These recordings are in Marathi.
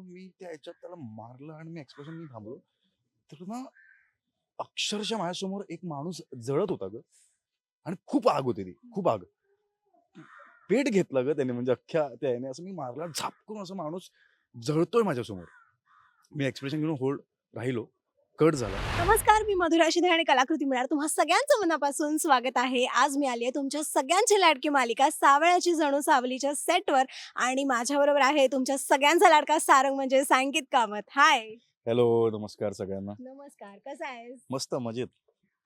मी त्या ह्याच्यात त्याला मारलं आणि मी एक्सप्रेशन मी थांबलो. तर ना अक्षरशः माझ्यासमोर एक माणूस जळत होता ग. आणि खूप आग होती ती. खूप आग. पेट घेतला ग त्याने म्हणजे अख्ख्या त्या याने असं मी मारला झापकून असं माणूस जळतोय माझ्यासमोर. मी एक्सप्रेशन घेऊन होल्ड राहिलो. कट झाला. नमस्कार मी मधुरा शिंदे आणि कलाकृती मिळणार तुम्हा सगळ्यांचं मनापासून स्वागत आहे. आज मी आली आहे तुमच्या सगळ्यांची लाडकी मालिका सावळ्याची जणू सावलीच्या सेटवर आणि माझ्याबरोबर आहे तुमच्या सगळ्यांचा लाडका सारंग म्हणजे सांकित कामत. हाय हॅलो नमस्कार सगळ्यांना. नमस्कार कसा आहेस? मस्त मजेत.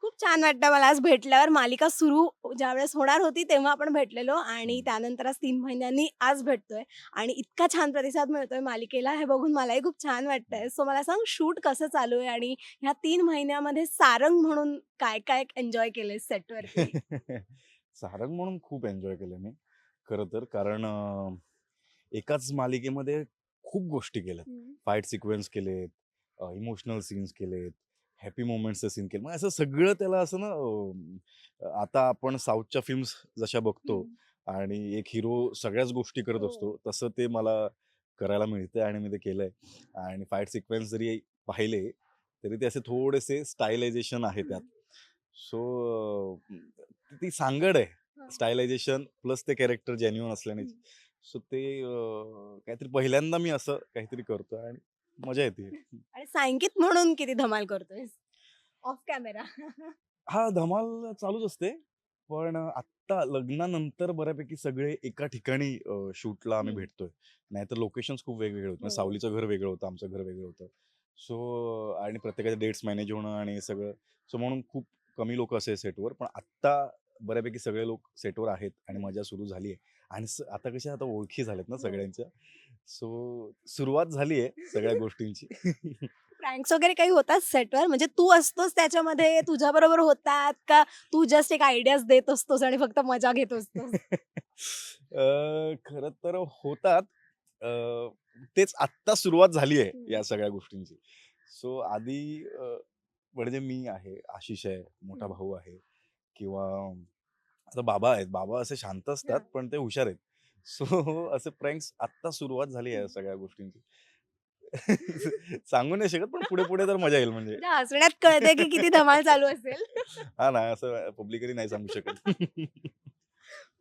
खूप छान वाटतं मला आज भेटल्यावर. मालिका सुरू ज्यावेळेस होणार होती तेव्हा आपण भेटलेलो आणि त्यानंतर आज तीन महिन्यांनी आज भेटतोय आणि इतका छान प्रतिसाद मिळतोय मालिकेला हे बघून मलाही खूप छान वाटतंय. सो मला सांग शूट कसं चालू आहे आणि ह्या तीन महिन्यामध्ये सारंग म्हणून काय काय एन्जॉय केलंय सेटवरती? सारंग म्हणून खूप एन्जॉय केलं मी. खरं तर कारण एकाच मालिकेमध्ये खूप गोष्टी केल्यात. फाईट सिक्वेन्स केलेत इमोशनल सीन्स केलेत हॅपी मोमेंट्सचे सीन केले. मग असं सगळं त्याला असं ना आता आपण साऊथच्या फिल्म्स जशा बघतो आणि एक हिरो सगळ्याच गोष्टी करत हो. असतो तसं ते मला करायला मिळतंय आणि मी ते केलंय. आणि फाईट सिक्वेन्स जरी पाहिले तरी ते असे थोडेसे स्टायलायझेशन आहे त्यात. सो ती सांगड आहे. स्टायलायझेशन प्लस ते कॅरेक्टर जेन्युअन असल्याने सो ते काहीतरी पहिल्यांदा मी असं काहीतरी करतो आणि मजा येते आणि सांकित म्हणून किती धमाल करतोय ऑफ कॅमेरा. हा धमाल चालूच असते. पण आत्ता लग्नानंतर बऱ्यापैकी सगळे एका ठिकाणी शूटला आम्ही. भेटतोय. नाहीतर लोकेशन्स खूप वेगवेगळे होते. हो. सावलीचं घर वेगळं होतं आमचं घर वेगळं होतं. सो आणि प्रत्येकाचे डेट्स मॅनेज होणं आणि सगळं. सो म्हणून खूप कमी लोक असे सेटवर. पण आत्ता बऱ्यापैकी सगळे लोक सेटवर आहेत आणि मजा सुरू झाली आहे. आणि आता कशा आता ओळखी झाल्यात ना हो. सगळ्यांच्या. सो सुरुवात झाली आहे सगळ्या गोष्टींची. प्रँक्स वगैरे काही होतात सेटवर? म्हणजे तू असतोस त्याच्यामध्ये तुझ्या बरोबर होतात का तू जस्ट एक आयडियाज देत असतोस आणि फक्त मजा घेत असतोस? खर तर होतात. अं, तेच आत्ता सुरुवात झाली आहे. या सगळ्या गोष्टींची. सो आधी अं, म्हणजे मी आहे आशिष आहे मोठा. भाऊ आहे किंवा आता बाबा आहेत. बाबा असे शांत असतात. पण ते हुशार आहेत. सो असे प्रँक्स आत्ता सुरुवात झाली आहे सगळ्या गोष्टींची. सांगू नाही शकत पण पुढे पुढे तर मजा येईल म्हणजे. हसण्यात कळते की किती धमाल चालू असेल. हा ना असं पब्लिकली नाही सांगू शकत.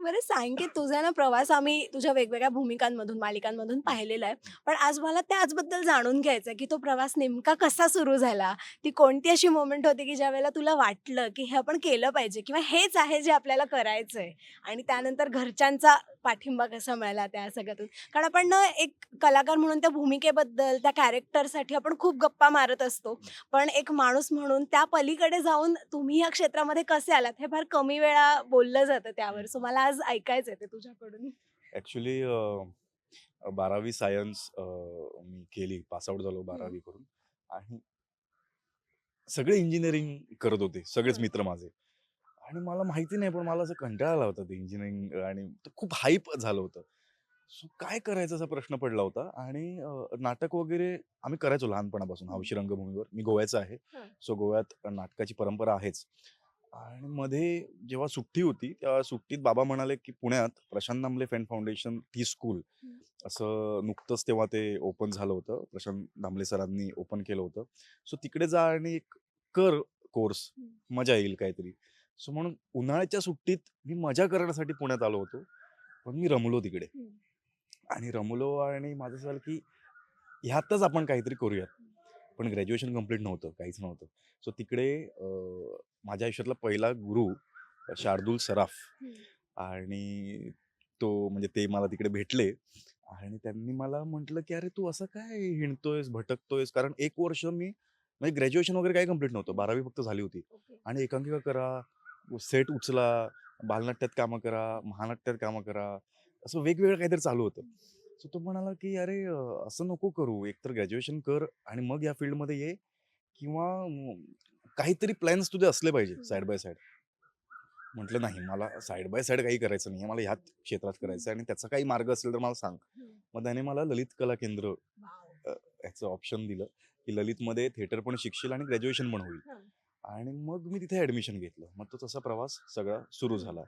बरं सांग की तुझा ना प्रवास आम्ही तुझ्या वेगवेगळ्या भूमिकांमधून मालिकांमधून पाहिलेला आहे. पण आज मला त्याचबद्दल जाणून घ्यायचं आहे की तो प्रवास नेमका कसा सुरू झाला? ती कोणती अशी मोमेंट होती की ज्या वेळेला तुला वाटलं की हे आपण केलं पाहिजे किंवा हेच आहे जे आपल्याला करायचं आहे? आणि त्यानंतर घरच्यांचा पाठिंबा कसा मिळाला त्या सगळ्यातून? कारण आपण ना एक कलाकार म्हणून त्या भूमिकेबद्दल त्या कॅरेक्टरसाठी आपण खूप गप्पा मारत असतो. पण एक माणूस म्हणून त्या पलीकडे जाऊन तुम्ही या क्षेत्रामध्ये कसे आलात हे फार कमी वेळा बोललं जातं त्यावर. सो मला आज ऐकायचं आहे ते तुझ्याकडून. ऍक्च्युली बारावी सायन्स मी केली पासआउट झालो बारावी करून. आणि सगळे इंजिनिअरिंग करत होते सगळेच. मित्र माझे. आणि मला माहिती नाही पण मला असं कंटाळा आला होता ते इंजिनिअरिंग आणि ते खूप हाईप झालं होतं. सो काय करायचा असा प्रश्न पडला होता आणि नाटक वगैरे आम्ही करायचो लहानपणापासून. हौशी रंगभूमीवर. मी गोव्याचा आहे. सो गोव्यात नाटकाची परंपरा आहेच. आणि मध्ये जेव्हा सुट्टी होती त्या सुट्टीत बाबा म्हणाले की पुण्यात Prashant Damle fan foundation T school. असं नुकतंच तेव्हा ते ओपन झालं होतं. प्रशांत दामले सरांनी ओपन केलं होतं. सो तिकडे जा आणि एक कर कोर्स. मजा येईल काहीतरी. सो म्हणून उन्हाळ्याच्या सुट्टीत मी मजा करण्यासाठी पुण्यात आलो होतो. पण मी रमलो तिकडे. आणि रमलो आणि माझं झालं की ह्यातच आपण काहीतरी करूयात. पण ग्रॅज्युएशन कंप्लीट नव्हतं काहीच नव्हतं. सो तिकडे माझ्या आयुष्यातला पहिला गुरु शार्दूल सराफ. आणि तो म्हणजे ते मला तिकडे भेटले आणि त्यांनी मला म्हटलं की अरे तू असं काय हिंडतोयस भटकतोयस? कारण एक वर्ष मी म्हणजे ग्रॅज्युएशन वगैरे काही कंप्लीट नव्हतं बारावी फक्त झाली होती. आणि एकांकिका करा सेट उचला बालनाट्यात कामं करा महानाट्यात कामं करा असं वेगवेगळं काहीतरी चालू होतं. सो तो म्हणाला की अरे असं नको करू एकतर ग्रॅज्युएशन कर आणि मग या फील्डमध्ये ये किंवा काहीतरी प्लॅन्स तुझे असले पाहिजे. साईड बाय साईड म्हटलं नाही मला साईड बाय साईड काही करायचं नाही मला ह्याच क्षेत्रात करायचं आणि त्याचा काही मार्ग असेल तर मला सांग. मग त्याने मला ललित कला केंद्र. ह्याचं ऑप्शन दिलं की ललितमध्ये थिएटर पण शिकशील आणि ग्रॅज्युएशन पण होईल. आणि मग मी तिथे ऍडमिशन घेतलं मग तो तसा प्रवास सगळा सुरू. झाला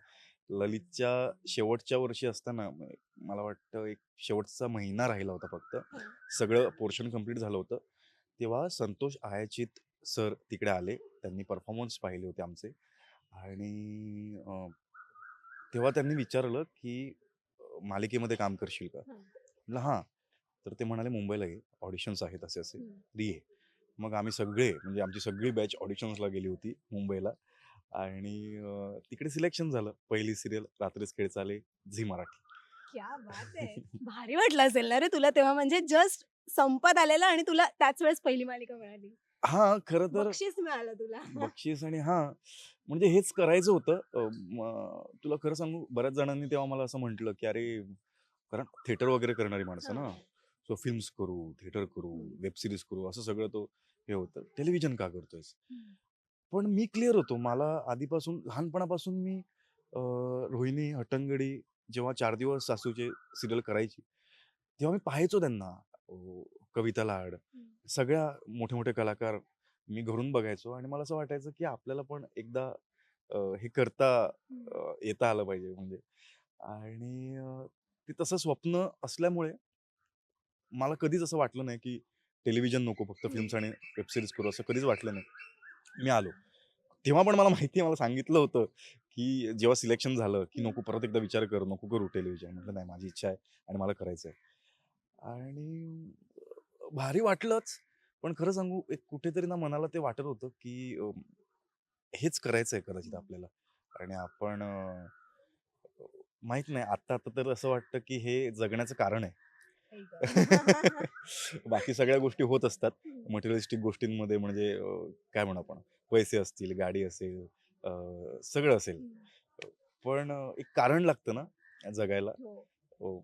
ललितच्या शेवटच्या वर्षी असताना मला वाटतं एक शेवटचा महिना राहिला होता फक्त. सगळं पोर्शन कंप्लीट झालं होतं. तेव्हा संतोष आयाचित सर तिकडे आले. त्यांनी परफॉर्मन्स पाहिले होते आमचे. आणि तेव्हा त्यांनी विचारलं की मालिकेमध्ये काम करशील का? हं. म्हटलं हां. तर ते म्हणाले मुंबईला ये. ऑडिशन्स आहेत असे असे हं. तरी ये. मग आम्ही सगळे म्हणजे आमची सगळी बॅच ऑडिशन्सला गेली होती मुंबईला. आणि अं, तिकडे सिलेक्शन झालं. पहिली सिरियल रात्रीच खेळ चाले झी मराठी. क्या बात आहे. भारी वाटलं असेल ना रे तुला तेव्हा म्हणजे जस्ट संपत आलेलं आणि तुला त्याच वेळेस पहिली मालिका मिळाली. हा खरं तर बक्षीस मिळालं तुला. बक्षीस आणि हा म्हणजे हेच करायचं होतं. अं, म, तुला खरं सांगू बऱ्याच जणांनी तेव्हा मला असं म्हटलं की अरे कारण थिएटर वगैरे करणारी माणसं ना. हा. सो फिल्म्स करू थिएटर करू हम्म. वेब सिरीज करू असं सगळं तो हे होतं. टेलिव्हिजन का करतोयस? हम्म. पण मी क्लिअर होतो मला आधीपासून लहानपणापासून मी अं, रोहिणी हटंगडी जेव्हा चार दिवस सासूचे सिरियल करायची तेव्हा मी पाहायचो त्यांना अं, कविता लाड सगळ्या मोठे मोठे कलाकार मी घरून बघायचो आणि मला असं वाटायचं की आपल्याला पण एकदा अं, हे करता हम्म. अं, येता आलं पाहिजे म्हणजे आणि अं, ते तसं स्वप्न असल्यामुळे मला कधीच असं वाटलं नाही की टेलिव्हिजन नको फक्त हम्म. फिल्म्स आणि वेब सिरीज करू असं कधीच वाटलं नाही मी आलो. तेव्हा पण मला माहिती आहे मला सांगितलं होतं की जेव्हा सिलेक्शन झालं की नको परत एकदा विचार कर नको करू टेलिव्हिजन म्हटलं नाही माझी इच्छा आहे आणि मला करायचं आहे आणि भारी वाटलंच. पण खरं सांगू एक कुठेतरी ना मनाला ते वाटत होतं की हेच करायचं आहे कदाचित. आपल्याला. आणि आपण माहीत नाही आता आता तर असं वाटतं की हे जगण्याचं कारण आहे. बाकी सगळ्या गोष्टी होत असतात. मटेरियलिस्टिक गोष्टींमध्ये म्हणजे अं, काय म्हणू आपण पैसे असतील गाडी असेल अं, सगळं असेल. पण अं, एक कारण लागतं ना जगायला हो. अं,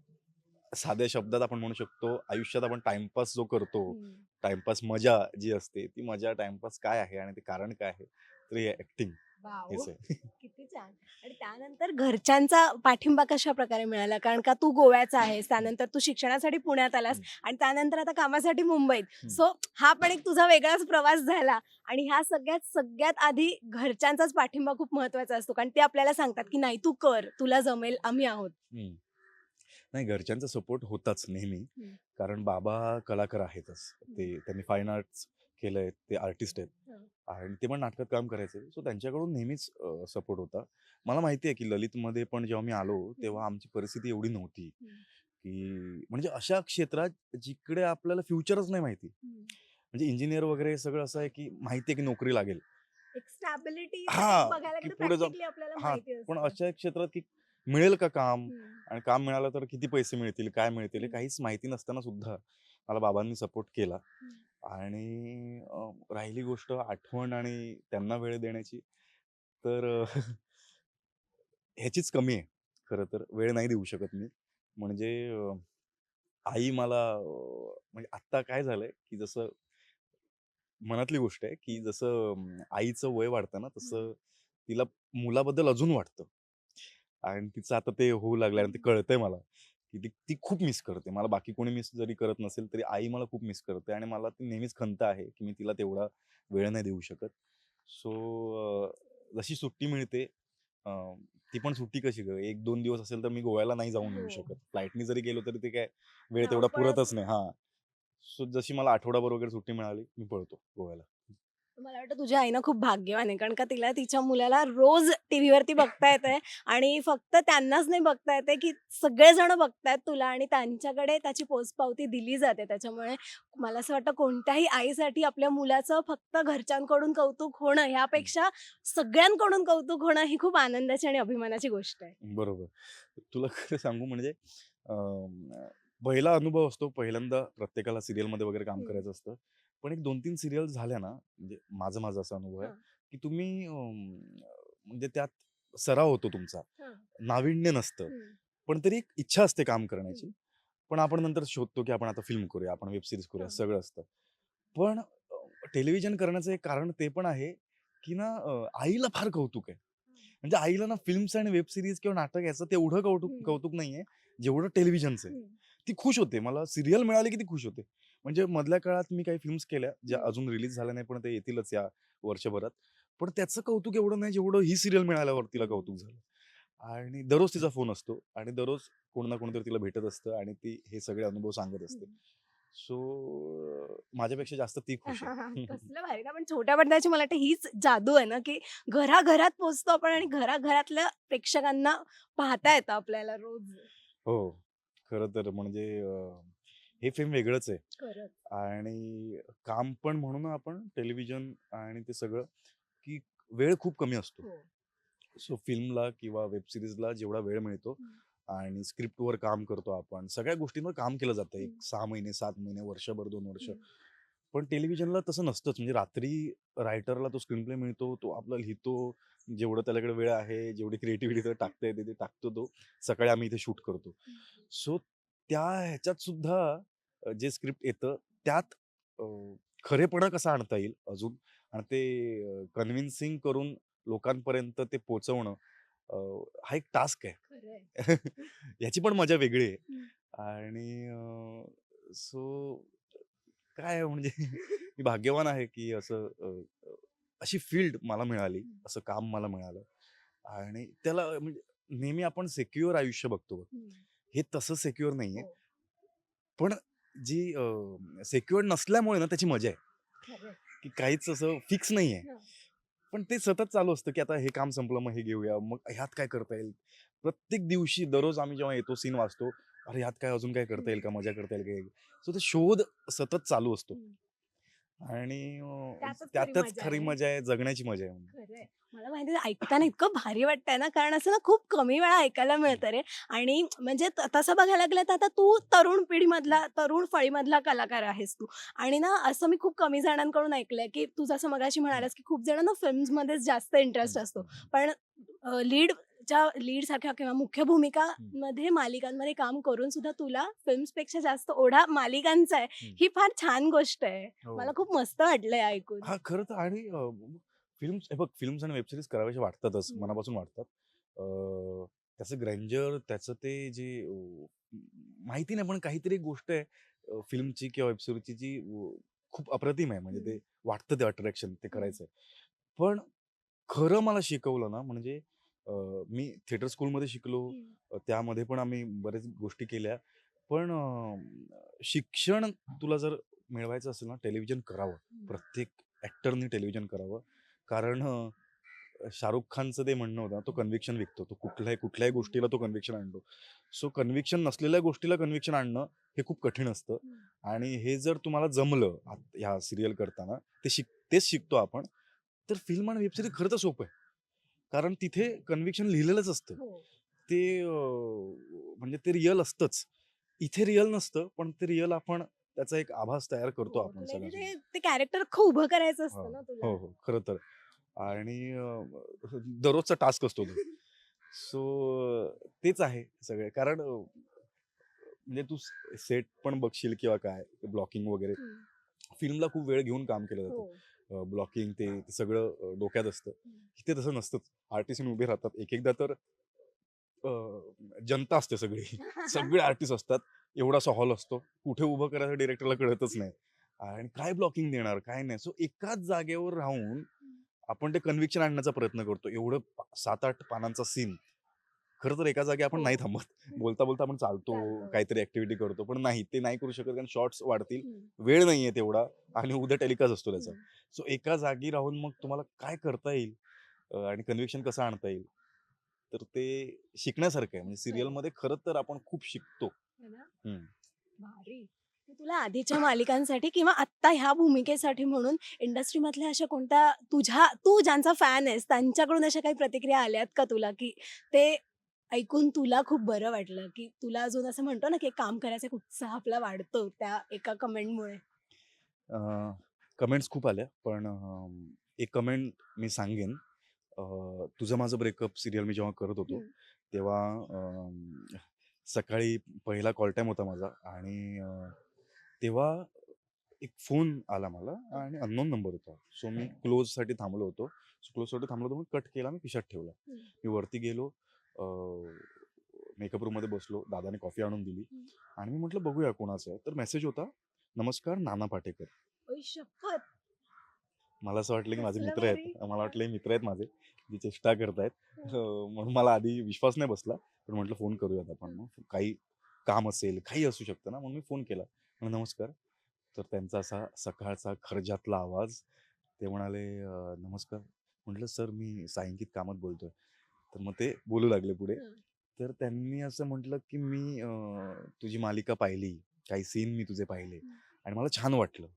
साध्या शब्दात आपण म्हणू शकतो आयुष्यात आपण टाइमपास जो करतो हम्म. टाइमपास मजा जी असते ती मजा टाइमपास काय आहे आणि ते कारण काय आहे तर हे ऍक्टिंग. हेच आहे किती छान. आणि त्यानंतर घरच्यांचा पाठिंबा कशा प्रकारे मिळाला? कारण का तू गोव्याचा आहेस त्यानंतर तू शिक्षणासाठी पुण्यात आलास आणि त्यानंतर आता कामासाठी मुंबईत. सो हा पण एक तुझा वेगळाच प्रवास झाला आणि ह्या सगळ्यात सगळ्यात आधी घरच्यांचाच पाठिंबा खूप महत्त्वाचा असतो. कारण ते आपल्याला सांगतात की नाही तू कर. तुला जमेल. आम्ही आहोत. नाही घरच्यांचा सपोर्ट होताच नेहमी. कारण बाबा कलाकार आहेतच. ते त्यांनी फाईन आर्ट्स केलंय ते आर्टिस्ट आहेत. आणि ते पण नाटकात काम करायचे सो त्यांच्याकडून नेहमीच सपोर्ट होता मला माहिती आहे की ललितमध्ये पण जेव्हा मी आलो तेव्हा आमची परिस्थिती एवढी नव्हती. की म्हणजे अशा क्षेत्रात जिकडे आपल्याला फ्युचरच नाही माहिती म्हणजे इंजिनियर वगैरे सगळं असं आहे की माहिती आहे की नोकरी लागेल हा, पुढे जाऊन- हा, पण. अशा क्षेत्रात की मिळेल का काम. आणि काम मिळालं तर किती पैसे मिळतील काय मिळतील. काहीच माहिती नसताना सुद्धा मला बाबांनी सपोर्ट केला. आणि राहिली गोष्ट आठवण आणि त्यांना वेळ देण्याची तर ह्याचीच कमी आहे. खरं तर वेळ नाही देऊ शकत मी. म्हणजे आई मला म्हणजे आत्ता काय झालंय की जसं मनातली गोष्ट आहे की जसं आईचं वय वाढतं ना तसं तिला मुलाबद्दल अजून वाटतं आणि तिचं आता ते होऊ लागलं आणि ते कळतंय मला. की ती ती खूप मिस करते. मला बाकी कोणी मिस जरी करत नसेल तरी आई मला खूप मिस करते आणि मला ती नेहमीच खंत आहे की मी तिला तेवढा वेळ नाही देऊ शकत. सो जशी सुट्टी मिळते ती पण सुट्टी कशी ग? एक दोन दिवस असेल तर मी गोव्याला नाही जाऊन येऊ हो. शकत. फ्लाईटनी जरी गेलो तरी ते काय वेळ तेवढा पुरतच. नाही. हा. सो जशी मला आठवडाभर वगैरे सुट्टी मिळाली मी पळतो गोव्याला. मला वाटतं तुझ्या आईनं खूप भाग्यवान आहे कारण का तिला तिच्या मुलाला रोज टीव्हीवरती बघता येतंय आणि फक्त त्यांनाच नाही बघता येते की सगळेजण बघतायत तुला आणि त्यांच्याकडे त्याची पोचपावती दिली जाते. त्याच्यामुळे मला असं वाटतं कोणत्याही आईसाठी आपल्या मुलाचं फक्त घरच्यांकडून कौतुक होणं ह्यापेक्षा सगळ्यांकडून कौतुक होणं ही खूप आनंदाची आणि अभिमानाची गोष्ट आहे. बरोबर. तुला खरं सांगू म्हणजे पहिला अनुभव असतो पहिल्यांदा प्रत्येकाला सिरियलमध्ये वगैरे काम. करायचं असतं. पण एक दोन तीन सिरियल झाल्या ना म्हणजे माझा माझा असा अनुभव आहे. की तुम्ही म्हणजे त्यात सराव होतो तुमचा. नाविन्य नसतं. पण तरी एक इच्छा असते काम करण्याची पण आपण नंतर शोधतो की आपण आता फिल्म करूया आपण वेब सिरीज करूया. सगळं असतं पण टेलिव्हिजन करण्याचं एक कारण ते पण आहे की ना आईला फार कौतुक आहे म्हणजे आईला ना फिल्म्स आणि वेब सिरीज किंवा नाटक याचं तेवढं कौतुक. कौतुक नाहीये जेवढं टेलिव्हिजनचं आहे. ती खुश होते मला सिरियल मिळाली की ती खुश होते म्हणजे मधल्या काळात मी काही फिल्म्स केल्या ज्या. अजून रिलीज झाल्या नाही पण ते येतीलच या वर्षभरात. पण त्याचं कौतुक एवढं नाही जेवढं ही सिरियल मिळाल्यावर तिला कौतुक झालं. आणि दररोज तिचा फोन असतो आणि दररोज कोण ना कोणतरी तिला भेटत असतं आणि ती हे सगळे अनुभव सांगत असते. सो माझ्यापेक्षा जास्त ती खुश कसलं भारी ना पण छोट्या पडद्याची मला वाटतं हीच जादू आहे ना की घराघरात पोचतो आपण आणि घराघरातल्या प्रेक्षकांना पाहता येतं आपल्याला रोज. हो. खरं तर म्हणजे हे फिल्म वेगळंच आहे. आणि काम पण म्हणून आपण टेलिव्हिजन आणि ते सगळं की वेळ खूप कमी असतो. हो. सो फिल्मला किंवा वेब सिरीजला जेवढा वेळ मिळतो. आणि स्क्रिप्टवर काम करतो आपण सगळ्या गोष्टींवर काम केलं जातं. एक. सहा महिने सात महिने वर्षभर दोन वर्ष. पण टेलिव्हिजनला तसं नसतंच. म्हणजे रात्री रायटरला तो स्क्रीन प्ले मिळतो तो आपला लिहितो जेवढं त्याच्याकडे वेळ आहे जेवढी क्रिएटिव्हिटी टाकता येते ते टाकतो तो. सकाळी आम्ही इथे शूट करतो. सो त्या ह्याच्यात सुद्धा जे स्क्रिप्ट येतं त्यात खरेपणा कसा आणता येईल अजून आणि ते कन्व्हिन्सिंग करून लोकांपर्यंत ते पोचवणं हा एक टास्क आहे याची पण मजा वेगळी आहे. आणि सो काय म्हणजे मी भाग्यवान आहे की असं अशी फील्ड मला मिळाली. असं काम मला मिळालं आणि त्याला म्हणजे नेहमी आपण सेक्युअर आयुष्य बघतो. हे तसं सेक्युअर नाहीये हो. पण जी सेक्युअर नसल्यामुळे ना त्याची मजा आहे. की काहीच असं फिक्स नाहीये. हं. पण ते सतत चालू असतं की आता हे काम संपलं मग हे घेऊया मग ह्यात काय करता येईल? प्रत्येक दिवशी दररोज आम्ही जेव्हा येतो सीन वाचतो अरे ह्यात काय अजून काय करता येईल का? मजा करता येईल का? सो ते शोध सतत चालू असतो. आणि त्यातच खरी मजा आहे. जगण्याची मजा आहे. मला माहिती ऐकताना इतकं भारी वाटतंय ना कारण असं ना खूप कमी वेळा ऐकायला मिळतं रे. आणि म्हणजे तसं बघायला गेलं तर आता तू तरुण पिढीमधला तरुण फळीमधला कलाकार आहेस तू. आणि ना असं मी खूप कमी जणांकडून ऐकलंय की तू जसं मगाशी म्हणालास की खूप जणांना फिल्म्स मध्येच जास्त इंटरेस्ट असतो. पण लीडच्या लीड सारख्या किंवा मुख्य भूमिका मध्ये मालिकांमध्ये काम करून सुद्धा तुला फिल्म्सपेक्षा जास्त ओढा मालिकांचा आहे. ही फार छान गोष्ट आहे हो. मला खूप मस्त वाटलंय ऐकून हा खरं तर आणि फिल्म हे बघ फिल्म्स आणि वेबसिरीज कराव्याचे वाटतातच. मनापासून वाटतात त्याचं ग्रँजर त्याचं ते जे माहिती नाही पण काहीतरी गोष्ट आहे फिल्मची किंवा वेबसिरीजची जी खूप अप्रतिम आहे म्हणजे ते. वाटतं ते अट्रॅक्शन ते करायचं पण खरं मला शिकवलं ना म्हणजे मी थिएटर स्कूलमध्ये शिकलो. त्यामध्ये पण आम्ही बऱ्याच गोष्टी केल्या. पण शिक्षण तुला जर मिळवायचं असेल ना टेलिव्हिजन करावं. प्रत्येक ॲक्टरनी टेलिव्हिजन करावं. कारण शाहरुख खानचं ते म्हणणं होतं तो कन्व्हिक्शन विकतो. तो कुठल्याही कुठल्याही गोष्टीला तो कन्व्हिक्शन आणतो. सो कन्व्हिक्शन नसलेल्या गोष्टीला कन्व्हिक्शन आणणं हे खूप कठीण असतं. आणि हे जर तुम्हाला जमलं आत- ह्या सिरियल करताना ते शिक तेच शिकतो आपण. तर फिल्म आणि वेबसिरीज खरं तर सोपं आहे. कारण तिथे कन्व्हिक्शन लिहिलेलंच असतं. हो. ते म्हणजे ते रिअल असतंच. इथे रिअल नसतं पण ते रिअल आपण त्याचा एक आभास तयार करतो हो, आपण तुला सगळ्यांसमोर. ते- कॅरेक्टर अख्खं उभं करायचं असतं हो, ना तुला. हो हो. खरं तर. आणि दररोजचा टास्क असतो तो. सो तेच आहे सगळे. कारण म्हणजे तू सेट पण बघशील किंवा काय ब्लॉकिंग वगैरे. फिल्मला खूप वेळ घेऊन काम केलं जातं. ब्लॉकिंग ते ते सगळं डोक्यात असतं. इथे तसं नसतंच. आर्टिस्ट उभे राहतात. एक एकदा तर जनता असते सगळी. सगळे आर्टिस्ट असतात. एवढासा हॉल असतो. कुठे उभं करायचं डिरेक्टरला कळतच नाही. आणि काय ब्लॉकिंग देणार? काय नाही. सो एकाच जागेवर राहून आपण ते कन्व्हिक्शन आणण्याचा प्रयत्न करतो. एवढं सात आठ पानांचा सीन. खरं तर एका जागी आपण नाही हो. थांबत. बोलता बोलता आपण चालतो. काहीतरी ऍक्टिव्हिटी करतो पण नाही ते नाही करू शकत कारण शॉर्ट्स वाढतील. वेळ नाहीये तेवढा आणि उद्या टेलिकास्ट असतो त्याचा. सो एका जागी राहून मग तुम्हाला काय करता येईल? आणि कन्व्हिक्शन कसं आणता येईल? तर ते शिकण्यासारखं आहे. म्हणजे सिरियलमध्ये खरं तर आपण खूप शिकतो. है तुला आधीच्या मालिकांसाठी किंवा आत्ता ह्या भूमिकेसाठी म्हणून इंडस्ट्रीमधल्या अशा कोणत्या तुझ्या तू ज्यांचा फॅन आहेस त्यांच्याकडून अशा काही प्रतिक्रिया आल्यात का तुला? की ते ऐकून तुला खूप बरं वाटलं की तुला अजून असं म्हणतो ना की एक काम करायचा एक उत्साह आपला वाढतो त्या एका कमेंटमुळे कमेंट्स खूप आल्या पण अं, एक कमेंट मी सांगेन. अं, तुझं माझं ब्रेकअप सिरियल मी जेव्हा करत होतो हम्म. तेव्हा अं, सकाळी पहिला कॉल टाईम होता माझा आणि अं, तेव्हा एक फोन आला मला आणि अननोन नंबर होता. सो मी क्लोजसाठी थांबलो होतो. सो क्लोजसाठी थांबलो होतो मी कट केला मी पिशात ठेवला. हम्म. मी वरती गेलो मेकअप रूममध्ये बसलो दादाने कॉफी आणून दिली. आणि मी म्हटलं बघूया कोणाचं. आहे तर मेसेज होता नमस्कार नाना पाटेकर. मला असं वाटलं की माझे मित्र आहेत. मला वाटलं मित्र आहेत माझे जे चेष्टा करतायत. म्हणून मला आधी विश्वास नाही बसला पण म्हटलं फोन करूयात आपण मग. काही काम असेल काही असू शकतं ना म्हणून मी फोन केला. म्हणून नमस्कार. तर त्यांचा असा सकाळचा खर्जातला आवाज ते म्हणाले "अं, नमस्कार. म्हटलं सर मी सायंकित कामत बोलतोय. तर मग ते बोलू लागले पुढे. तर त्यांनी असं म्हटलं की मी तुझी मालिका पाहिली काही सीन मी तुझे पाहिले. आणि मला छान वाटलं.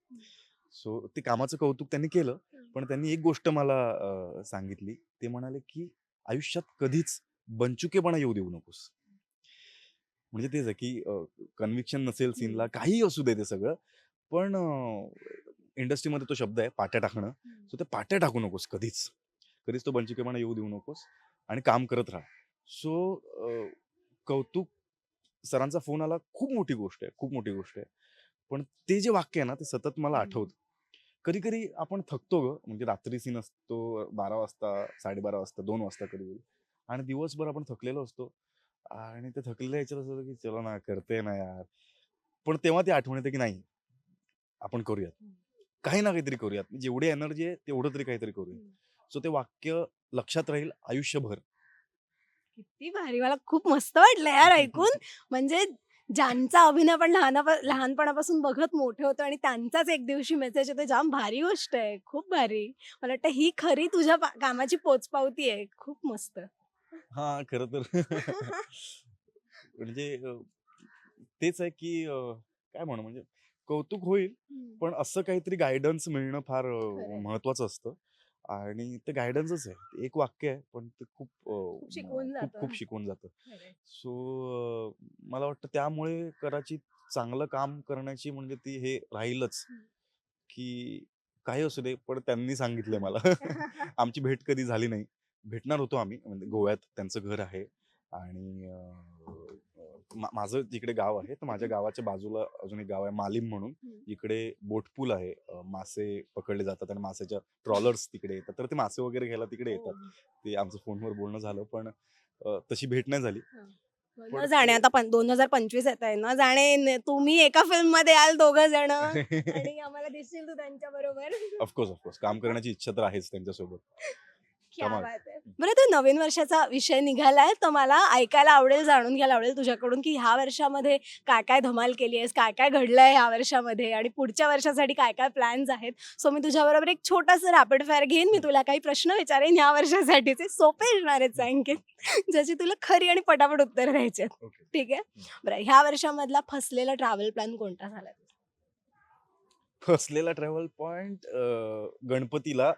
सो ते कामाचं कौतुक त्यांनी केलं. पण त्यांनी एक गोष्ट मला सांगितली ते म्हणाले की आयुष्यात कधीच बंचुकेपणा येऊ देऊ नकोस म्हणजे तेच आहे की कन्व्हिक्शन नसेल सीनला. काही असू दे ते सगळं पण इंडस्ट्रीमध्ये तो शब्द आहे पाट्या टाकणं. सो ते पाट्या टाकू नकोस कधीच कधीच तो बंचुकेपणा येऊ देऊ नकोस आणि काम करत राहा. सो कौतुक सरांचा फोन आला खूप मोठी गोष्ट आहे खूप मोठी गोष्ट आहे. पण ते जे वाक्य आहे ना ते सतत मला. आठवतं. कधी कधी आपण थकतो ग म्हणजे रात्री सीन असतो बारा वाजता साडेबारा वाजता दोन वाजता कधी कधी आणि दिवसभर आपण थकलेलो असतो. आणि ते थकलेल्या याच्यात असं होतं की चलो ना करते ना यार. पण तेव्हा ते आठवण येते की नाही आपण करूयात. काही ना काहीतरी करूयात. जेवढी एनर्जी आहे तेवढं तरी काहीतरी करूयात. सो ते वाक्य लक्षात राहील आयुष्यभर. किती भारी. मला खूप मस्त वाटलं यार ऐकून. म्हणजे ज्यांचा अभिनय आपण लहान लहानपणापासून बघत मोठे होतो आणि त्यांचाच एक दिवशी मेसेज येतो जाम भारी गोष्ट आहे. खूप भारी. मला वाटतं ही खरी तुझ्या कामाची पोचपावती आहे. खूप मस्त. हा खरं तर. म्हणजे तेच आहे की काय म्हणू म्हणजे कौतुक होईल पण असं काहीतरी गायडन्स मिळणं फार महत्वाचं असतं. आणि ते गायडन्सच आहे एक वाक्य आहे पण ते खूप खूप शिकवून खूप जातं. खूप शिकवून जातं. सो मला वाटतं त्यामुळे कदाचित चांगलं काम करण्याची म्हणजे ती हे राहीलच. की काही असू दे पण त्यांनी सांगितलंय मला आमची भेट कधी झाली नाही भेटणार होतो आम्ही म्हणजे गोव्यात त्यांचं घर आहे आणि मा- माझं जिकडे गाव आहे. तर माझ्या गावाच्या बाजूला अजून एक गाव आहे मालीम म्हणून. इकडे बोटपूल आहे. अं, मासे पकडले जातात आणि मासेच्या ट्रॉलर्स तिकडे येतात. तर ते मासे वगैरे घ्यायला तिकडे येतात. हो. ते आमचं फोनवर बोलणं झालं पण अं, तशी भेट नाही झाली. न पण जाणे आता पण दोन हजार पंचवीस येत आहे. न जाणे न- तुम्ही एका फिल्ममध्ये याल दोघ जण आणि आम्हाला दिसशील तू त्यांच्या बरोबर. ऑफकोर्स ऑफकोर्स काम करण्याची इच्छा तर आहेच त्यांच्यासोबत. बरं तू नवीन वर्षाचा विषय निघालाय तर मला ऐकायला आवडेल जाणून घ्यायला आवडेल तुझ्याकडून की ह्या वर्षामध्ये काय काय धमाल केली आहेस काय काय घडलंय ह्या वर्षामध्ये आणि पुढच्या वर्षासाठी काय काय प्लॅन्स आहेत? सो मी तुझ्याबरोबर एक छोटासा रॅपिड फायर घेईन मी तुला काही प्रश्न विचारेन ह्या वर्षासाठीचे. सोपे असणार आहेत सांगेन ज्याची तुला खरी आणि पटापट उत्तर द्यायची आहेत. ठीक आहे? बरं ह्या वर्षामधला फसलेला ट्रॅव्हल प्लॅन कोणता झाला? फसलेला ट्रॅव्हल पॉइंट गणपतीला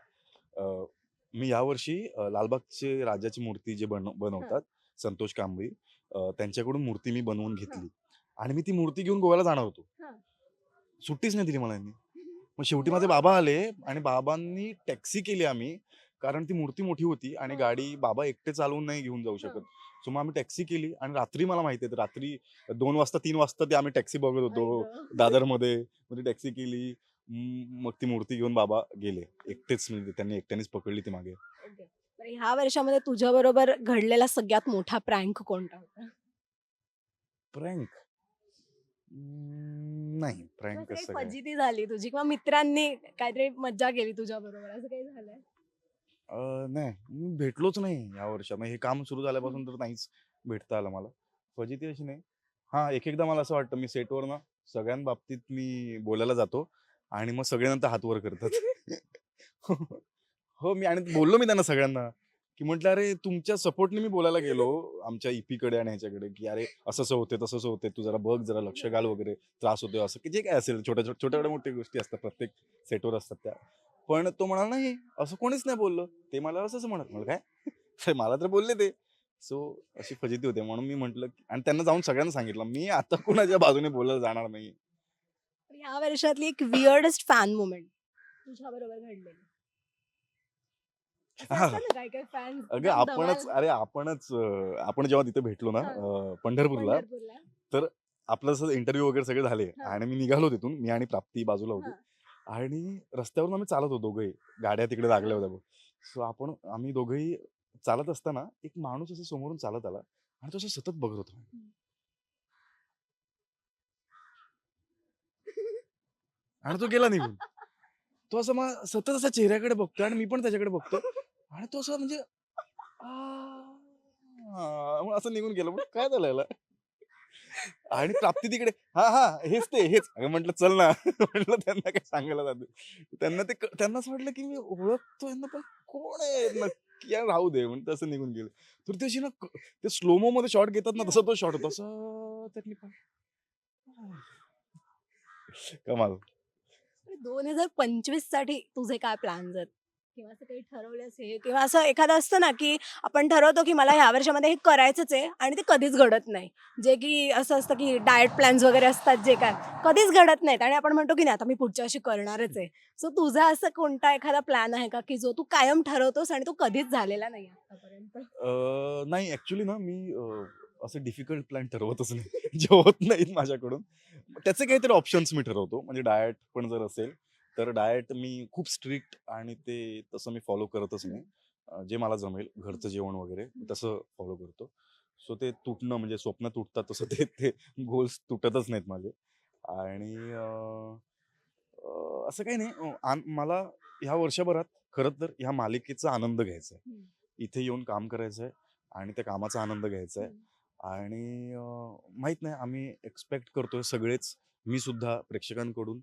मी यावर्षी लालबागचे राजाची मूर्ती जे बन बनवतात संतोष कांबळी त्यांच्याकडून मूर्ती मी बनवून घेतली. आणि मी ती मूर्ती घेऊन गोव्याला जाणार होतो. सुट्टीच नाही दिली मला यांनी. मग शेवटी माझे बाबा आले आणि बाबांनी टॅक्सी केली आम्ही कारण ती मूर्ती मोठी होती आणि. गाडी बाबा एकटे चालवून नाही घेऊन जाऊ शकत. सो मग आम्ही टॅक्सी केली आणि रात्री मला माहिती आहे रात्री दोन वाजता तीन वाजता ते आम्ही टॅक्सी बघत होतो दादरमध्ये. ती टॅक्सी केली. मग ती मूर्ती घेऊन बाबा गेले. एकटेच म्हणजे त्यांनी एकट्यानेच पकडली ती मागे. ह्या वर्षामध्ये तुझ्या बरोबर घडलेला सगळ्यात मोठा प्रँक कोणता होता? प्रँक? नाही. प्रँक कसं काय फजिती झाली तुझी किंवा मित्रांनी काहीतरी मज्जा केली तुझ्या बरोबर? असं काही झालंय? अं, नाही. मी भेटलोच नाही या वर्षात हे काम सुरू झाल्यापासून तर नाहीच भेटता आलं मला. फजिती अशी नाही. हा एक एकदा मला असं वाटतं मी सेटवर ना सगळ्यां बाबतीत मी बोलायला जातो. आणि मग सगळ्यांना हात वर करतात. हो मी आणि बोललो मी त्यांना सगळ्यांना की म्हटलं अरे तुमच्या सपोर्टने मी बोलायला गेलो आमच्या ईपी कडे आणि ह्याच्याकडे की अरे असं असं होते तसं असं होते तू जरा बघ जरा लक्ष घाल वगैरे त्रास होतो असं की जे काय असेल छोट्या छोट्या छोट्या मोठ्या गोष्टी असतात प्रत्येक सेटवर असतात त्या. पण तो म्हणाला नाही असं कोणीच नाही बोललं. ते मला असंच म्हणत मला काय? अरे मला तर बोलले ते. सो अशी फजिती होते. म्हणून मी म्हटलं आणि त्यांना जाऊन सगळ्यांना सांगितलं मी आता कुणाच्या बाजूने बोलायला जाणार नाही. ह्या वर्षातली एक वियर्डेस्ट फॅन मुमेंट तुझ्या बरोबर घडलेली. असं. असतं ना काही काही फॅन अगं आपणच अरे आपणच अं, आपण जेव्हा तिथे भेटलो ना. अं, पंढरपूरला आपलं असं इंटरव्ह्यू वगैरे सगळे झाले हा. आणि मी निघालो तिथून मी आणि प्राप्ती बाजूला होती आणि रस्त्यावरून आम्ही चालत होतो दोघंही. गाड्या तिकडे लागल्या होत्या बघ. सो आपण आम्ही दोघंही चालत असताना एक माणूस असं समोरून चालत आला आणि तो असं सतत बघत होता. आणि तो गेला निघून. तो असं मग सतत असा चेहऱ्याकडे बघतोय आणि मी पण त्याच्याकडे बघतो आणि तो असं म्हणजे आ, मग असं निघून गेलं. मग काय झालं याला? आणि प्राप्ती तिकडे हा हा हेच ते हेच. अगं म्हटलं चल ना. म्हटलं त्यांना काय सांगायला जातो त्यांना ते क- त्यांना असं वाटलं की मी ओळखतो यांना पण कोण आहे? नक्की यार राहू दे. म्हणून तसं निघून गेलं. तर ते अशी ना क- ते स्लोमो मध्ये शॉट घेतात ना तसं तो शॉट होतो. असं त्यांनी कमाल. दोन हजार पंचवीससाठी तुझे काय प्लॅन्स आहेत किंवा असं काही ठरवलंच असेल किंवा असं एखादं असतं ना की आपण ठरवतो की मला ह्या वर्षामध्ये हे करायचंच आहे आणि ते कधीच घडत नाही. जे की असं असतं की डाएट प्लॅन्स वगैरे असतात जे काय कधीच घडत नाहीत आणि आपण म्हणतो की नाही आता मी पुढच्या वर्षी करणारच आहे. सो तुझा असं कोणता एखादा प्लॅन आहे का की जो तू कायम ठरवतोस आणि तो कधीच झालेला नाही आतापर्यंत? नाही ऍक्च्युली ना मी असं डिफिकल्ट प्लॅन ठरवतच नाही. जे होत नाहीत माझ्याकडून. त्याचे काहीतरी ऑप्शन्स मी ठरवतो. म्हणजे डाएट पण जर असेल तर डाएट मी खूप स्ट्रिक्ट आणि ते तसं मी फॉलो करतच नाही. जे मला जमेल घरचं जेवण वगैरे तसं फॉलो करतो. सो ते तुटणं म्हणजे स्वप्न तुटतात तसं ते ते गोल्स तुटतच नाहीत माझे. आणि असं काही नाही. मला ह्या वर्षभरात खरं तर ह्या मालिकेचा आनंद घ्यायचा आहे. इथे येऊन काम करायचं आहे आणि त्या कामाचा आनंद घ्यायचा आहे. आणि माहीत नाही आम्ही एक्सपेक्ट करतोय सगळेच. मी सुद्धा प्रेक्षकांकडून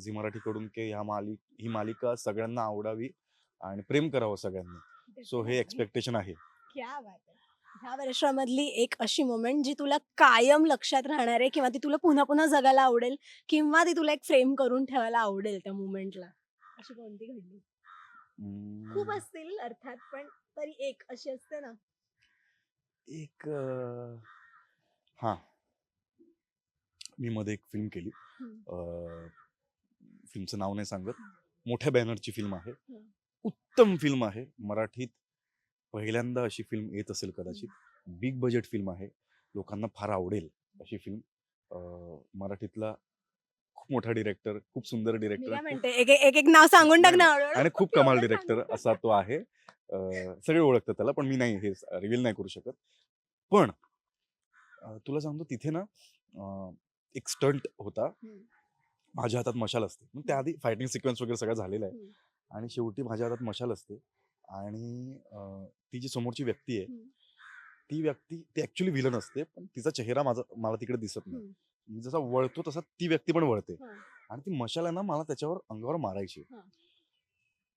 झी मराठीकडून की ह्या मालिक ही मालिका सगळ्यांना आवडावी आणि प्रेम करावं सगळ्यांनी. सो हे एक्सपेक्टेशन आहे. क्या बात आहे. ह्या वर्षामधली एक अशी मोमेंट जी तुला कायम लक्षात राहणार आहे किंवा ती तुला पुन्हा पुन्हा जगायला आवडेल किंवा ती तुला एक फ्रेम करून ठेवायला आवडेल त्या मुमेंटला अशी कोणती घडली? खूप असतील अर्थात पण तरी एक अशी असते ना एक हा. मी मध्ये एक फिल्म केली. फिल्मचं नाव नाही सांगत. मोठ्या बॅनरची फिल्म आहे. उत्तम फिल्म आहे. मराठीत पहिल्यांदा अशी फिल्म येत असेल कदाचित. बिग बजेट फिल्म आहे. लोकांना फार आवडेल अशी फिल्म. मराठीतला खूप मोठा डिरेक्टर खूप सुंदर डिरेक्टर एक एक नाव सांगून टाक ना. आणि खूप कमाल डिरेक्टर असा तो आहे. सगळे ओळखतात त्याला पण मी नाही हे रिव्हील नाही करू शकत पण तुला सांगतो तिथे ना एक स्टंट होता. माझ्या हातात मशाल असते मग त्याआधी फायटिंग सिक्वेन्स वगैरे सगळं झालेलं आहे. आणि शेवटी माझ्या हातात मशाल असते आणि ती जी समोरची व्यक्ती आहे. ती व्यक्ती ती ऍक्च्युली विलन असते पण तिचा चेहरा माझा मला तिकडे दिसत नाही. मी जसा वळतो तसा ती व्यक्ती पण वळते. आणि ती मशाल ना मला त्याच्यावर अंगावर मारायची.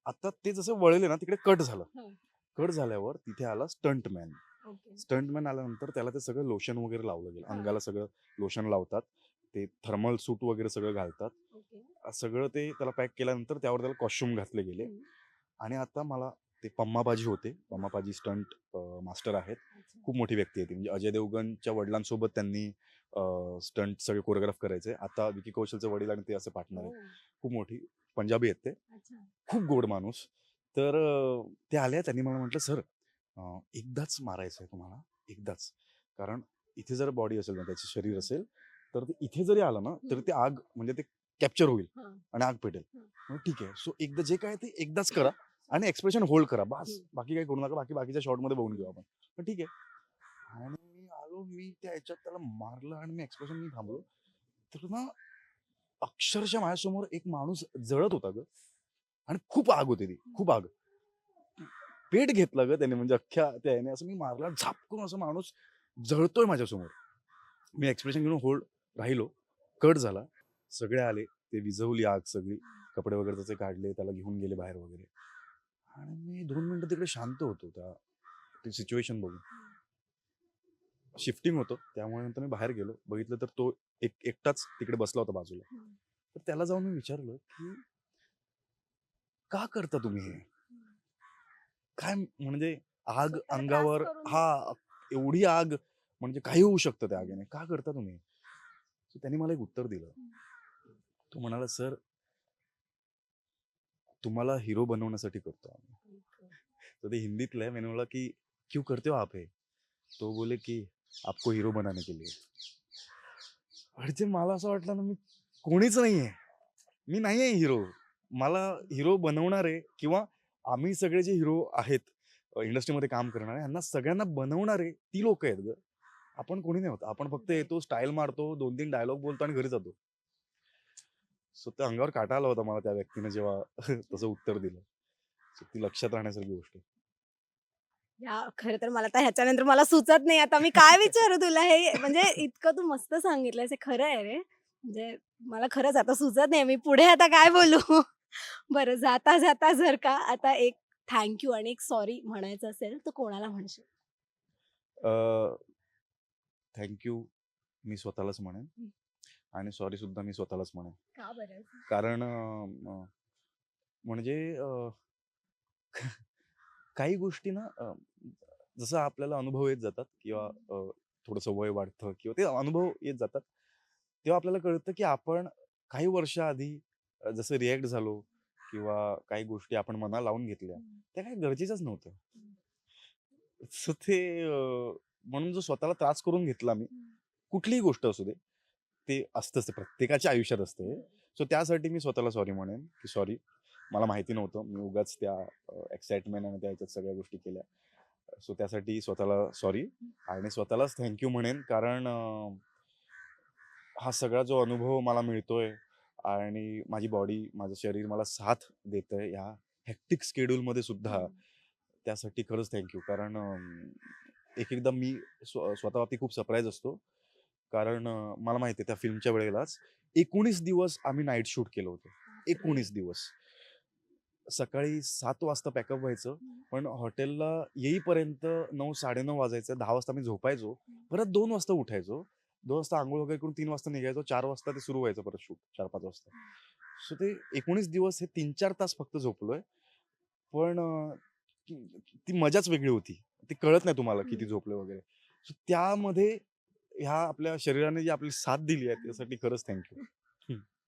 आता ते जसं वळले ना तिकडे कट झालं हा. कट झाल्यावर तिथे आला स्टंटमॅन. स्टंटमॅन आल्यानंतर त्याला ते सगळं लोशन वगैरे लावलं गेलं हा. अंगाला सगळं लोशन लावतात ते थर्मल सूट वगैरे सगळं घालतात. सगळं ते त्याला पॅक केल्यानंतर त्यावर त्याला कॉस्ट्युम घातले गेले. आणि आता मला ते पम्माबाजी होते पम्माबाजी स्टंट मास्टर आहेत. खूप मोठी व्यक्ती आहे ती म्हणजे अजय देवगणच्या वडिलांसोबत त्यांनी स्टंट सगळे कोरिओग्राफ करायचे आता विकी कौशलचे वडील आणि ते असे पार्टनर आहेत ओ, खूप मोठी पंजाबी आहेत ते. खूप गोड माणूस. तर ते आले त्यांनी मला म्हटलं सर एकदाच मारायचं आहे तुम्हाला एकदाच. कारण इथे जर बॉडी असेल ना त्याचे शरीर असेल तर ते इथे जरी आलं ना तर ते आग म्हणजे ते कॅप्चर होईल. आणि आग पेटेल. ठीक आहे. सो एकदा जे काय ते एकदाच करा आणि एक्सप्रेशन होल्ड करा. बस. बाकी काही करू नका. बाकी बाकीच्या शॉर्टमध्ये बघून घेऊ आपण. पण ठीक आहे. आणि मी आलो मी त्या ह्याच्यात त्याला मारलं आणि मी एक्सप्रेशन मी थांबलो. तर ना अक्षरशः माझ्यासमोर एक माणूस जळत होता ग. आणि खूप आग होती ती. खूप आग. पेट घेतला ग त्याने म्हणजे अख्ख्या त्या असं मी मारला झापकून असं माणूस जळतोय माझ्यासमोर. मी एक्सप्रेशन घेऊन होल्ड राहिलो. कट झाला. सगळे आले. ते विझवली आग सगळी. कपडे वगैरे त्याचे काढले त्याला घेऊन गेले बाहेर वगैरे. आणि मी दोन मिनिटं तिकडे शांत होतो त्या ती सिच्युएशन बघून. शिफ्टिंग होतं. त्यामुळे नंतर मी बाहेर गेलो. बघितलं तर तो एक एकटाच तिकडे बसला होता बाजूला. तर त्याला जाऊन मी विचारलं की का करता तुम्ही हे? काय म्हणजे आग अंगावर हा एवढी आग म्हणजे काही होऊ शकतं त्या आगीने. का करता तुम्ही? त्यांनी मला एक उत्तर दिलं. तो म्हणाला सर तुम्हाला हिरो बनवण्यासाठी करतो आम्ही. तो ते हिंदीतलं आहे. मैंने बोला की क्यों करते हो आप हे? तो बोले की आपको हिरो बनाने के लिए. ते मला असं वाटलं ना मी कोणीच नाहीये. मी नाही आहे हिरो मला हिरो बनवणारे किंवा आम्ही सगळे जे हिरो आहेत इंडस्ट्रीमध्ये काम करणारे यांना सगळ्यांना बनवणारे ती लोक आहेत ग. आपण कोणी नाही होत. आपण फक्त येतो स्टाईल मारतो दोन तीन डायलॉग बोलतो आणि घरी जातो. सो त्या अंगावर काटा आला होता मला त्या व्यक्तीने जेव्हा तसं उत्तर दिलं. सो ती लक्षात राहण्यासारखी गोष्ट आहे. या खरं तर मला तर ह्याच्यानंतर मला सुचत नाही. आता मी काय विचारू तुला? हे म्हणजे इतकं तू मस्त सांगितलंयस हे खरं आहे रे. म्हणजे मला खरंच आता सुचत नाही. मी पुढे आता काय बोलू? बरं जाता जाता जर का आता एक थँक्यू आणि एक सॉरी म्हणायचं असेल तर कोणाला म्हणशील? थँक्यू मी स्वतःलाच म्हणेन. आणि सॉरी सुद्धा मी स्वतःलाच म्हणेन. का बरं? कारण म्हणजे काही गोष्टी ना अं, जसं आपल्याला अनुभव येत जातात किंवा अं, थोडंसं वय वाढतं किंवा ते अनुभव येत जातात तेव्हा आपल्याला कळतं की आपण काही वर्षाआधी अं, जसं रिॲक्ट झालो किंवा काही गोष्टी आपण मनाला लावून घेतल्या त्या काही गरजेचंच नव्हतं सो ते अं, म्हणून जो स्वतःला त्रास करून घेतला मी कुठलीही गोष्ट असू दे ते असतंच ते प्रत्येकाच्या आयुष्यात असते सो त्यासाठी मी स्वतःला सॉरी म्हणेन की सॉरी. मला माहिती नव्हतं. मी उगाच त्या एक्साइटमेंट आणि त्या ह्याच्यात सगळ्या गोष्टी केल्या. सो त्यासाठी स्वतःला सॉरी आणि स्वतःलाच थँक्यू म्हणेन. कारण हा सगळा जो अनुभव मला मिळतोय आणि माझी बॉडी माझं शरीर मला साथ देतंय ह्या हॅक्टिक स्केड्यूलमध्ये सुद्धा त्यासाठी खरंच थँक्यू कारण एक एकदा मी स्व स्वतःबाबतीत खूप सरप्राईज असतो. कारण मला माहिती आहे त्या फिल्मच्या वेळेलाच एकोणीस दिवस आम्ही नाईट शूट केलं होतं. एकोणीस दिवस. सकाळी सात वाजता पॅकअप व्हायचं. पण हॉटेलला येईपर्यंत नऊ साडेनऊ वाजायचं. दहा वाजता मी झोपायचो. परत दोन वाजता उठायचो. दोन वाजता आंघोळ वगैरे करून तीन वाजता निघायचो. चार वाजता ते सुरू व्हायचं परत शूट. चार पाच वाजता. सो ते एकोणीस दिवस हे तीन चार तास फक्त झोपलोय. पण ती- मजाच वेगळी होती. ते कळत नाही तुम्हाला किती. झोपलोय वगैरे. सो त्यामध्ये ह्या आपल्या शरीराने जी आपली साथ दिली आहे त्यासाठी खरंच थँक्यू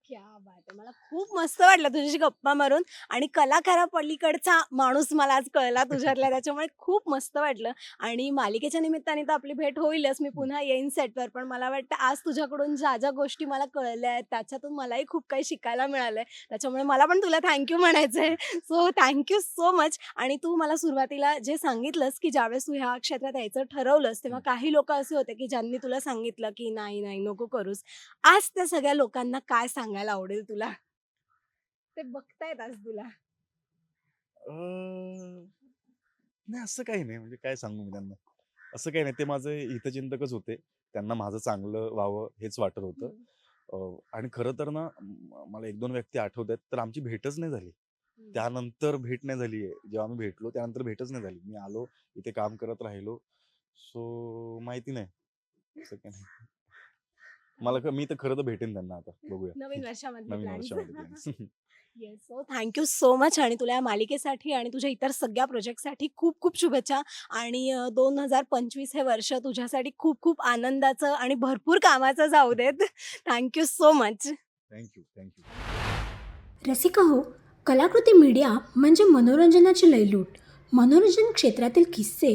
क्या बात आहे. मला खूप मस्त वाटलं तुझ्याशी गप्पा मारून आणि कलाकारा पलीकडचा माणूस मला आज कळला तुझ्यातला त्याच्यामुळे खूप मस्त वाटलं आणि मालिकेच्या निमित्ताने तर आपली भेट होईलच. मी पुन्हा येईन सेटवर. पण मला वाटतं आज तुझ्याकडून ज्या ज्या गोष्टी मला कळल्या आहेत त्याच्यातून मलाही खूप काही शिकायला मिळालंय. त्याच्यामुळे मला पण तुला थँक्यू म्हणायचं आहे सो थँक्यू सो मच आणि तू मला सुरुवातीला जे सांगितलंस की ज्यावेळेस तू ह्या क्षेत्रात यायचं ठरवलंस तेव्हा काही लोक असे होते की ज्यांनी तुला सांगितलं की नाही नाही नको करूस. आज त्या सगळ्या लोकांना काय सांगायला आवडेल तुला? ते बघतायत आज तुला. अं, नाही असं काही नाही. म्हणजे काय सांगू मी त्यांना? असं काही नाही. ते माझे हितचिंतकच होते. त्यांना माझं चांगलं व्हावं हेच वाटत होतं. अं, आणि खरं तर ना म- मला एक दोन व्यक्ती आठवत आहेत तर आमची भेटच नाही झाली. त्यानंतर भेट नाही झाली आहे. जेव्हा आम्ही भेटलो त्यानंतर भेटच नाही झाली. मी आलो इथे काम करत राहिलो. सो माहिती नाही. असं काही नाही. मला क- मी तर खरं तर भेटेन त्यांना आता. बघूया. नवीन वर्षामध्ये नवीन plans. वर्षामध्ये plans. Yes so thank you so much आणि तुला या मालिकेसाठी आणि तुझ्या इतर सगळ्या प्रोजेक्टसाठी खूप खूप शुभेच्छा. आणि दोन हजार पंचवीस हे वर्ष तुझ्यासाठी खूप खूप आनंदाचं आणि भरपूर कामाचं जाऊ देत. Thank you so much thank you thank you Rasika हो कलाकृती मीडिया म्हणजे मनोरंजनाची लयलूट. मनोरंजन क्षेत्रातील किस्से